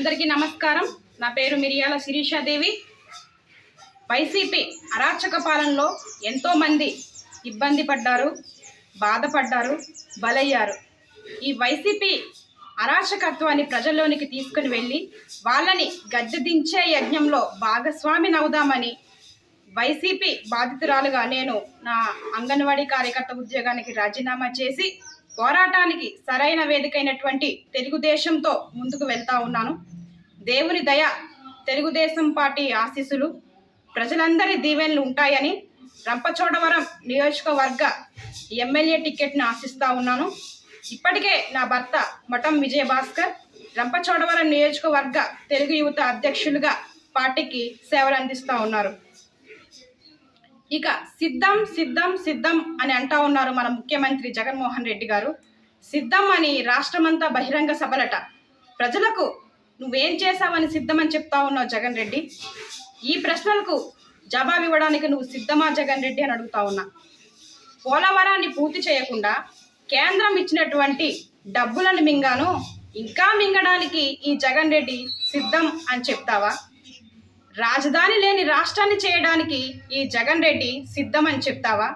అందరికీ నమస్కారం. నా పేరు మిరియాల శిరీషాదేవి. వైసీపీ అరాచక పాలనలో ఎంతోమంది ఇబ్బంది పడ్డారు బాధపడ్డారు బలయ్యారు. ఈ వైసీపీ అరాచకత్వాన్ని ప్రజల్లోనికి తీసుకుని వెళ్ళి వాళ్ళని గద్దెదించే యజ్ఞంలో భాగస్వామిని అవుదామని వైసీపీ బాధితురాలుగా నేను నా అంగన్వాడీ కార్యకర్త ఉద్యోగానికి రాజీనామా చేసి పోరాటానికి సరైన వేదికైనటువంటి తెలుగుదేశంతో ముందుకు వెళ్తా ఉన్నాను. దేవుని దయ తెలుగుదేశం పార్టీ ఆశీస్సులు. ప్రజలందరి దీవెనలు ఉంటాయని రంపచోడవరం నియోజకవర్గ ఎమ్మెల్యే టికెట్ను ఆశిస్తా ఉన్నాను. ఇప్పటికే నా భర్త మఠం విజయభాస్కర్ రంపచోడవరం నియోజకవర్గ తెలుగు యువత అధ్యక్షులుగా పార్టీకి సేవలు అందిస్తూ ఉన్నారు. ఇక సిద్ధం సిద్ధం సిద్ధం అని అంటా ఉన్నారు మన ముఖ్యమంత్రి జగన్మోహన్ రెడ్డి గారు. సిద్ధం అని రాష్ట్రమంతా బహిరంగ సభలట. ప్రజలకు నువ్వేం చేశావని సిద్ధమని చెప్తా ఉన్నావు జగన్ రెడ్డి? ఈ ప్రశ్నలకు జవాబు ఇవ్వడానికి నువ్వు సిద్ధమా జగన్ రెడ్డి అని అడుగుతా ఉన్నా. పోలవరాన్ని పూర్తి చేయకుండా కేంద్రం ఇచ్చినటువంటి డబ్బులను మింగాను ఇంకా మింగడానికి ఈ జగన్ రెడ్డి సిద్ధం అని చెప్తావా? రాజధాని లేని రాష్ట్రాన్ని చేయడానికి ఈ జగన్ రెడ్డి సిద్ధం అని చెప్తావా?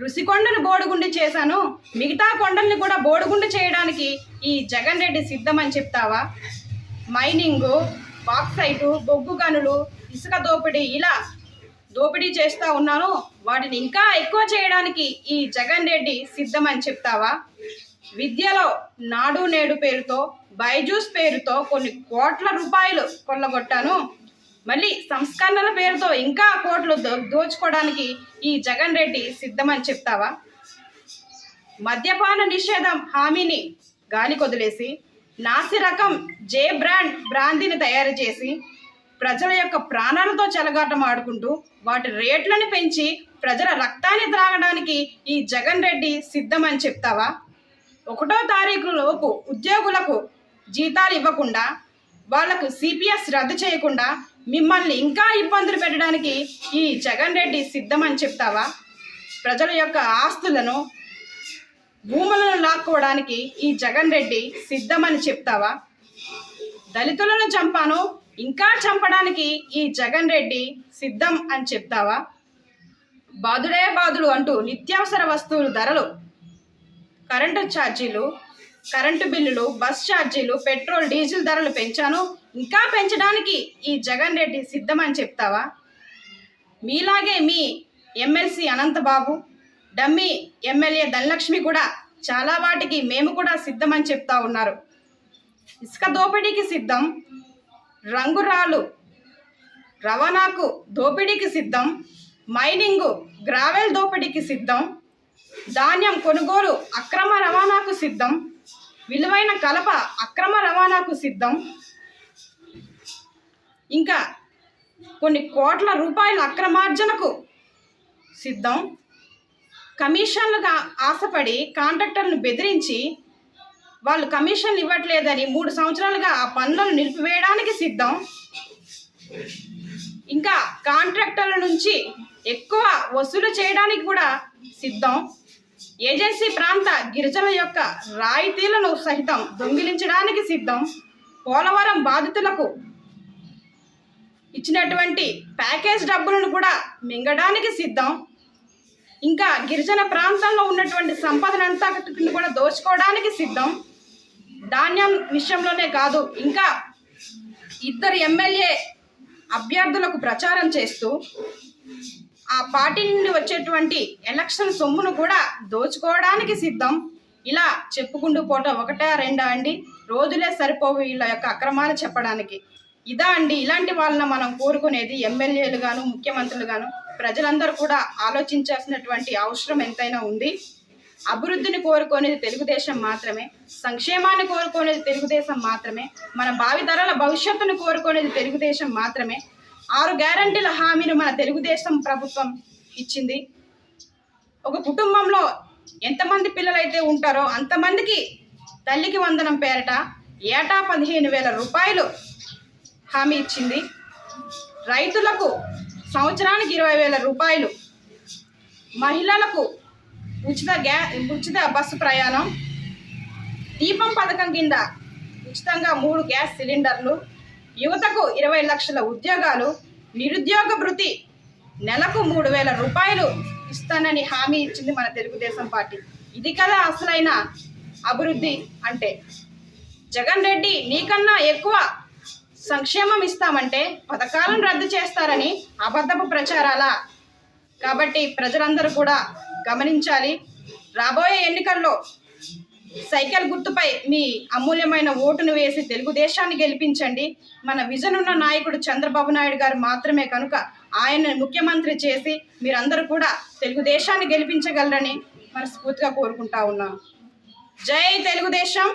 రుషికొండను బోడుగుండి చేశాను. మిగతా కొండల్ని కూడా బోడుగుండి చేయడానికి ఈ జగన్ రెడ్డి సిద్ధమని చెప్తావా? మైనింగు బాక్సైటు బొగ్గు గనులు ఇసుక దోపిడీ ఇలా దోపిడీ చేస్తూ ఉన్నాను. వాటిని ఇంకా ఎక్కువ చేయడానికి ఈ జగన్ రెడ్డి సిద్ధమని చెప్తావా? విద్యలో నాడు నేడు పేరుతో బైజూస్ పేరుతో కొన్ని కోట్ల రూపాయలు కొల్లగొట్టాను. మళ్ళీ సంస్కరణల పేరుతో ఇంకా కోట్లు దో- దోచుకోవడానికి ఈ జగన్ రెడ్డి సిద్ధమని చెప్తావా? మద్యపాన నిషేధం హామీని గాలి కొదిలేసి నాసి రకం జే బ్రాండ్ బ్రాందీని తయారు చేసి ప్రజల యొక్క ప్రాణాలతో చెలగాటం ఆడుకుంటూ వాటి రేట్లను పెంచి ప్రజల రక్తాన్ని త్రాగడానికి ఈ జగన్ రెడ్డి సిద్ధమని చెప్తావా? ఒకటో తారీఖు లోపు ఉద్యోగులకు జీతాలు ఇవ్వకుండా వాళ్ళకు సిపిఎస్ రద్దు చేయకుండా మిమ్మల్ని ఇంకా ఇబ్బందులు పెట్టడానికి ఈ జగన్ రెడ్డి సిద్ధమని చెప్తావా? ప్రజల యొక్క ఆస్తులను భూములను లాక్కోవడానికి ఈ జగన్ రెడ్డి సిద్ధమని చెప్తావా? దళితులను చంపాను ఇంకా చంపడానికి ఈ జగన్ రెడ్డి సిద్ధం అని చెప్తావా? బాధుడే బాదుడు అంటూ నిత్యావసర వస్తువులు ధరలు కరెంటు ఛార్జీలు కరెంటు బిల్లులు బస్ ఛార్జీలు పెట్రోల్ డీజిల్ ధరలు పెంచాను. ఇంకా పెంచడానికి ఈ జగన్ రెడ్డి సిద్ధమని చెప్తావా? మీలాగే మీ MLC Ananthababu dummy MLA Dhanalakshmi కూడా చాలా వాటికి మేము కూడా సిద్ధమని చెప్తా ఉన్నారు. ఇసుక దోపిడీకి సిద్ధం రంగురాలు రవాణాకు దోపిడీకి సిద్ధం మైనింగు గ్రావెల్ దోపిడీకి సిద్ధం ధాన్యం కొనుగోలు అక్రమ రవాణాకు సిద్ధం విలువైన కలప అక్రమ రవాణాకు సిద్ధం. ఇంకా కొన్ని కోట్ల రూపాయల అక్రమార్జనకు సిద్ధం. కమిషన్లుగా ఆశపడి కాంట్రాక్టర్లను బెదిరించి వాళ్ళు కమిషన్లు ఇవ్వట్లేదని మూడు సంవత్సరాలుగా ఆ పనులను నిలిపివేయడానికి సిద్ధం. ఇంకా కాంట్రాక్టర్ల నుంచి ఎక్కువ వసూలు చేయడానికి కూడా సిద్ధం. ఏజెన్సీ ప్రాంత గిరిజనుల యొక్క రాయితీలను సహితం దొంగిలించడానికి సిద్ధం. పోలవరం బాధితులకు ఇచ్చినటువంటి ప్యాకేజ్ డబ్బులను కూడా మింగడానికి సిద్ధం. ఇంకా గిరిజన ప్రాంతంలో ఉన్నటువంటి సంపదనంతా కూడా దోచుకోవడానికి సిద్ధం. ధాన్యం విషయంలోనే కాదు ఇంకా ఇద్దరు ఎమ్మెల్యే అభ్యర్థులకు ప్రచారం చేస్తూ ఆ పార్టీ నుండి వచ్చేటువంటి ఎలక్షన్ సొమ్మును కూడా దోచుకోవడానికి సిద్ధం. ఇలా చెప్పుకుంటూ పోవటం ఒకటా రెండా అండి? రోజులే సరిపోవు వీళ్ళ యొక్క అక్రమాలు చెప్పడానికి. ఇదా అండి ఇలాంటి వాళ్ళని మనం కోరుకునేది ఎమ్మెల్యేలు గాను ముఖ్యమంత్రులు గాను ప్రజలందరూ కూడా ఆలోచించాల్సినటువంటి అవసరం ఎంతైనా ఉంది. అభివృద్ధిని కోరుకునేది తెలుగుదేశం మాత్రమే సంక్షేమాన్ని కోరుకునేది తెలుగుదేశం మాత్రమే మన భావితరాల భవిష్యత్తును కోరుకునేది తెలుగుదేశం మాత్రమే ఆరు గ్యారంటీల హామీని మన తెలుగుదేశం ప్రభుత్వం ఇచ్చింది. ఒక కుటుంబంలో ఎంతమంది పిల్లలైతే ఉంటారో అంతమందికి తల్లికి వందనం పేరట ఏటా పదిహేను వేల రూపాయలు హామీ ఇచ్చింది. రైతులకు సంవత్సరానికి ఇరవై వేల రూపాయలు. మహిళలకు ఉచిత గ్యా ఉచిత బస్సు ప్రయాణం. దీపం పథకం కింద ఉచితంగా మూడు గ్యాస్ సిలిండర్లు. యువతకు ఇరవై లక్షల ఉద్యోగాలు నిరుద్యోగ భృతి నెలకు మూడు వేల రూపాయలు ఇస్తానని హామీ ఇచ్చింది మన తెలుగుదేశం పార్టీ. ఇది కదా అసలైన అభివృద్ధి అంటే. జగన్ రెడ్డి నీకన్నా ఎక్కువ సంక్షేమం ఇస్తామంటే పథకాలను రద్దు చేస్తారని అబద్ధపు ప్రచారాల. కాబట్టి ప్రజలందరూ కూడా గమనించాలి. రాబోయే ఎన్నికల్లో సైకిల్ గుర్తుపై మీ అమూల్యమైన ఓటును వేసి తెలుగుదేశాన్ని గెలిపించండి. మన విజన్ ఉన్న నాయకుడు చంద్రబాబు నాయుడు గారు మాత్రమే కనుక ఆయన ముఖ్యమంత్రి చేసి మీరందరూ కూడా తెలుగుదేశాన్ని గెలిపించగలరని మనస్ఫూర్తిగా కోరుకుంటా ఉన్నాను. జై తెలుగుదేశం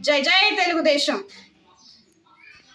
జై జై తెలుగుదేశం.